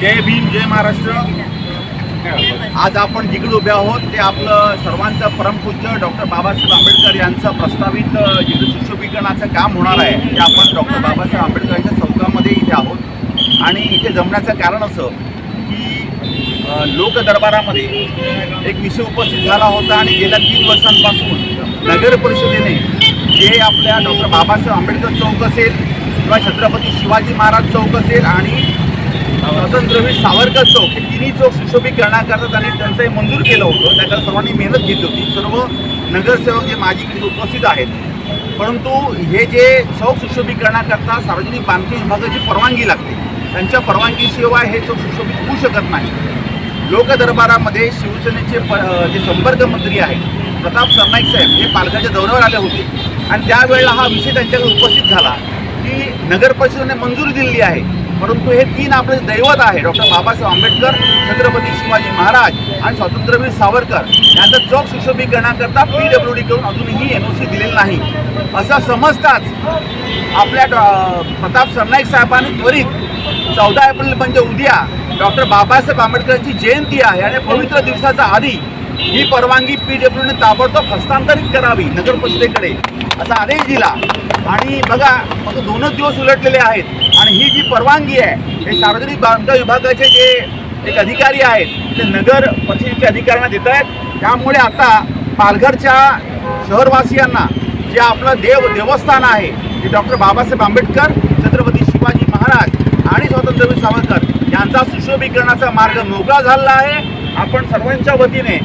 जय भीम जय महाराष्ट्र. आज आपण जिकडे उभे आहोत ते आपलं सर्वांचं परमपूज्य डॉक्टर बाबासाहेब आंबेडकर यांचं प्रस्तावित जिकडे सुशोभीकरणाचं काम होणार आहे ते आपण डॉक्टर बाबासाहेब आंबेडकरांच्या चौकामध्ये इथे आहोत. आणि इथे जमण्याचं कारण असं की लोकदरबारामध्ये एक विषय उपस्थित झाला होता आणि गेल्या तीन वर्षांपासून नगर परिषदेने जे आपल्या डॉक्टर बाबासाहेब आंबेडकर चौक असेल किंवा छत्रपती शिवाजी महाराज चौक असेल आणि स्वातंत्र्यवीर सावरकर चौक हे तिन्ही चौक सुशोभीकरणाकरता त्यांनी त्यांचं हे मंजूर केलं होतं. त्याकरता सर्वांनी मेहनत घेतली होती. सर्व नगरसेवक जे माजी उपस्थित आहेत परंतु हे जे चौक सुशोभीकरणाकरता सार्वजनिक बांधकाम विभागाची परवानगी लागते त्यांच्या परवानगीशिवाय हे चौक सुशोभित होऊ शकत नाही. लोकदरबारामध्ये शिवसेनेचे प जे संपर्क मंत्री आहेत प्रताप सरनाईक साहेब हे पालघरच्या दौऱ्यावर आले होते. आणि त्यावेळेला हा विषय त्यांच्याकडे उपस्थित झाला की नगर परिषदेने मंजुरी दिलेली आहे. परंतु हे तीन आपले दैवत आहे डॉक्टर बाबासाहेब आंबेडकर छत्रपती शिवाजी महाराज आणि स्वातंत्र्यवीर सावरकर यांचं चौक सुशोभीकरणाकरता पी डब्ल्यू डी करून अजूनही एन ओ सी दिलेली नाही. असं समजताच आपल्या डॉ- प्रताप सरनाईक साहेबांनी त्वरित चौदा एप्रिल म्हणजे उद्या डॉक्टर बाबासाहेब आंबेडकरांची जयंती आहे आणि पवित्र दिवसाच्या आधी ही परवानगी पी डब्ल्यूने ताबडतोब हस्तांतरित करावी नगर परिषदेकडे. असा आदेश दिला. आणि बघा फक्त दोनच दिवस उलटलेले आहेत. आणि ही जी परवानगी आहे हे सार्वजनिक बांधकाम विभागाचे जे एक अधिकारी आहेत ते नगर परिषदेच्या अधिकाऱ्यांना देत आहेत. त्यामुळे आता पालघरच्या शहरवासियांना जे आपलं देव देवस्थान आहे ते डॉक्टर बाबासाहेब आंबेडकर छत्रपती शिवाजी महाराज आणि स्वातंत्र्यवीर सावरकर यांचा सुशोभीकरणाचा मार्ग मोकळा झालेला आहे. आपण सर्वांच्या वतीने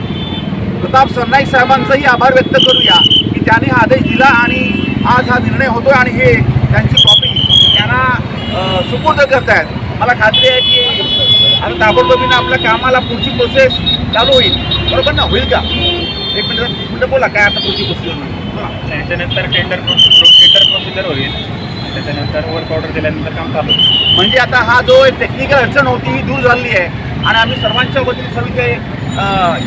प्रताप सरनाईक साहेबांचाही आभार व्यक्त करूया की त्यांनी हा आदेश दिला आणि आज हा निर्णय होतोय आणि हे त्यांची कॉपी त्यांना सुपूर्द करतायत. मला खात्री आहे की आता ताबडतोबीनं आपल्या कामाला पुढची प्रोसेस चालू होईल. बरोबर ना? होईल का? एक मिनिट मिनिट बोला काय आता पुढची प्रोसेस बोला. त्याच्यानंतर टेंडर टेंडर प्रोसिजर होईल. त्याच्यानंतर वर्क ऑर्डर दिल्यानंतर काम चालू. म्हणजे आता हा जो टेक्निकल अडचण होती ही दूर झालेली आहे. आणि आम्ही सर्वांच्या वतीने सर्व काही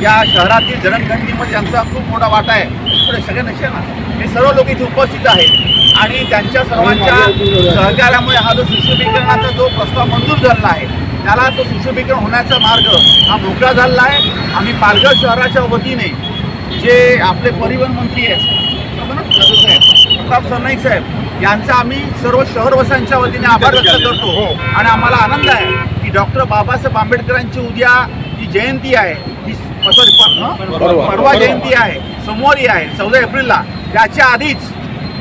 या शहरातील जडणघडणीमध्ये ज्यांचा खूप मोठा वाटा आहे. थोडे सगळे नसेल ना. हे सर्व लोक इथे उपस्थित आहेत. आणि त्यांच्या सर्वांच्या सहकार्यामुळे हा जो सुशोभीकरणाचा जो प्रस्ताव मंजूर झालेला आहे त्याला तो सुशोभीकरण होण्याचा मार्ग हा मोकळा झालेला आहे. आम्ही पालघर शहराच्या वतीने जे आपले परिवहन मंत्री आहेत प्रताप सरनाईक साहेब यांचा आम्ही सर्व शहरवासियांच्या वतीने आभार व्यक्त करतो. आणि आम्हाला आनंद आहे की डॉक्टर बाबासाहेब आंबेडकरांची उद्या जी जयंती आहे ही? सॉरी परवा. परवा जयंती आहे सोमवारी आहे चौदा एप्रिलला. त्याच्या आधीच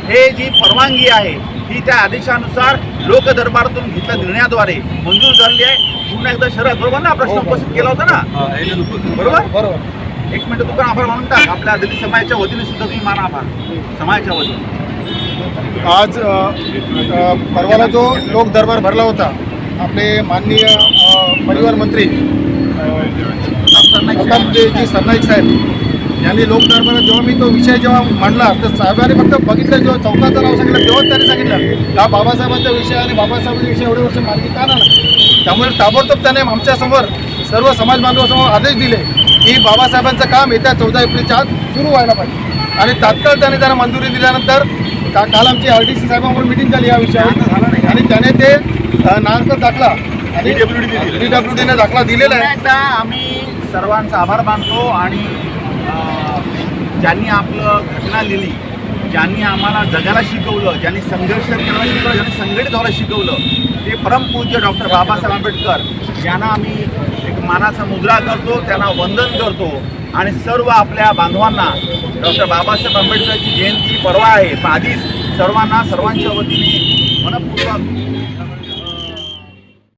हे जी परवानगी आहे ही त्या आदेशानुसार लोकदरबारातून घेतल्या निर्णयाद्वारे मंजूर झालेली आहे. पुन्हा एकदा शहरात बरोबर ना प्रश्न उपस्थित केला होता ना? बरोबर? बरोबर. एक मिनिट तू पण आभार मानून टाक. आपल्या दलित समाजाच्या वतीने सुद्धा तुम्ही माना आभार. समाजाच्या वतीने. आज परवाला जो लोक दरबार भरला होता आपले माननीय अ, परिवहन मंत्री प्रताप सरनाईक सरनाईक साहेब यांनी लोकदरबारात जेव्हा मी तो विषय जेव्हा मांडला तर साहेबांनी फक्त बघितलं जेव्हा चौकाचं नाव सांगितलं तेव्हाच त्यांनी सांगितलं का बाबासाहेबांचा विषय आणि बाबासाहेबांचा विषय एवढे वर्ष मार्गी का ना त्यामुळे ताबडतोब त्याने आमच्यासमोर सर्व समाज बांधवासमोर आदेश दिले की बाबासाहेबांचं काम येत्या चौदा एप्रिलच्या आत सुरू व्हायला पाहिजे. आणि तात्काळ त्याने त्यांना मंजुरी दिल्यानंतर का काल आमची आर डी सी साहेबांबरोबर मिटिंग झाली या विषयावर. आणि त्याने ते अ, दाखला दाखला दिलेला आहे. एकदा आम्ही सर्वांचा आभार मानतो आणि ज्यांनी आपलं घटना लिहिली ज्यांनी आम्हाला जगाला शिकवलं ज्यांनी संघर्ष करायला शिकवलं ज्यांनी संघटित व्हायला शिकवलं ते परमपूज्य डॉक्टर बाबासाहेब आंबेडकर यांना आम्ही एक मानाचा मुद्रा करतो त्यांना वंदन करतो आणि सर्व आपल्या बांधवांना डॉक्टर बाबासाहेब आंबेडकरची जयंती परवा आहे. पण आधीच सर्वांना सर्वांच्या वतीने मनपूर्वक